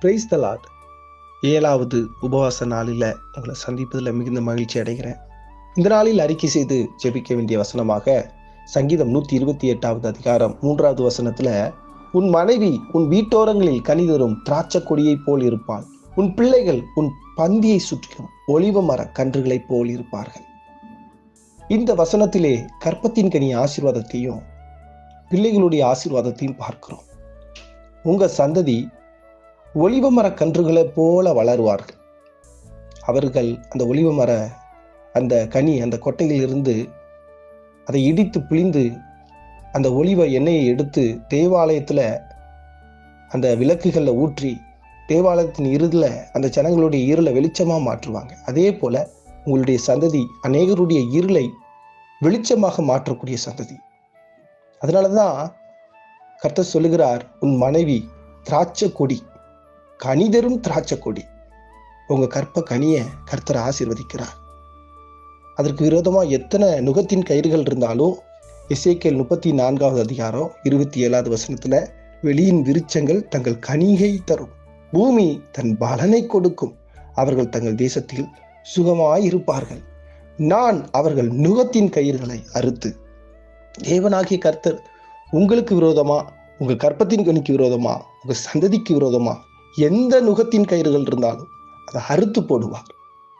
Praise the lot ஏழாவது உபவாச நாளில் உங்களை சந்திப்பதில் மிகுந்த மகிழ்ச்சி அடைகிறேன். இந்த நாளில் அறிக்கை செய்து ஜெபிக்க வேண்டிய வசனமாக சங்கீதம் நூற்றி இருபத்தி எட்டாவது அதிகாரம் மூன்றாவது வசனத்தில் உன் மனைவி உன் வீட்டோரங்களில் கனிதரும் திராட்சை கொடியைப் போல் இருப்பாள். உன் பிள்ளைகள் உன் பந்தியை சுற்றிலும் ஒளிவ மர கன்றுகளைப் போல் இருப்பார்கள். இந்த வசனத்திலே கற்பத்தின் கனி ஆசீர்வாதத்தையும் பிள்ளைகளுடைய ஆசீர்வாதத்தையும் பார்க்கிறோம். உங்கள் சந்ததி ஒளிவ மர கன்றுகளைப் போல வளருவார்கள். அவர்கள் அந்த ஒளிவ மர அந்த கனி அந்த கொட்டையிலிருந்து அதை இடித்து பிழிந்து அந்த ஒளிவ எண்ணெயை எடுத்து தேவாலயத்தில் அந்த விளக்குகளில் ஊற்றி தேவாலயத்தின் இருதில் அந்த ஜனங்களுடைய இருளை வெளிச்சமாக மாற்றுவாங்க. அதே போல் உங்களுடைய சந்ததி அநேகருடைய இருளை வெளிச்சமாக மாற்றக்கூடிய சந்ததி. அதனால தான் கர்த்தர் சொல்லுகிறார் உன் மனைவி திராட்சை கொடி கனிதரும் திராட்சை கொடி உங்கள் கற்ப கனியை கர்த்தர் ஆசிர்வதிக்கிறார். அதற்கு விரோதமாக எத்தனை நுகத்தின் கயிறுகள் இருந்தாலும் இசைக்கேல் முப்பத்தி நான்காவது அதிகாரம் இருபத்தி ஏழாவது வசனத்தில் வெளியின் விருச்சங்கள் தங்கள் கனிகை தரும். பூமி தன் பலனை கொடுக்கும். அவர்கள் தங்கள் தேசத்தில் சுகமாயிருப்பார்கள். நான் அவர்கள் நுகத்தின் கயிறுகளை அறுத்து தேவனாகிய கர்த்தர் உங்களுக்கு விரோதமா உங்கள் கற்பத்தின் கணிக்கு விரோதமா உங்கள் சந்ததிக்கு விரோதமா எந்த நுகத்தின் கயிறுகள் இருந்தாலும் அதை அறுத்து போடுவார்.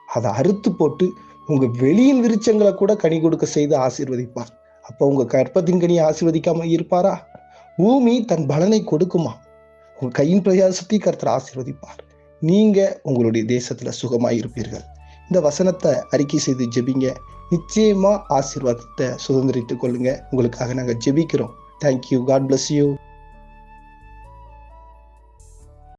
அதை அறுத்து போட்டு உங்க வெளியின் விருச்சங்களை கூட கனி கொடுக்க செய்து ஆசீர்வதிப்பார். அப்போ உங்க கற்பத்தின் கனி ஆசீர்வதிக்காம இருப்பாரா? பூமி தன் பலனை கொடுக்குமா? உங்க கையின் பிரயாசத்தை கருத்தர் ஆசீர்வதிப்பார். நீங்க உங்களுடைய தேசத்துல சுகமாக இருப்பீர்கள். இந்த வசனத்தை அறிக்கை செய்து ஜெபிங்க. நிச்சயமா ஆசீர்வாதத்தை சுதந்திரித்துக் கொள்ளுங்க. உங்களுக்காக நாங்கள் ஜெபிக்கிறோம். Thank you God bless you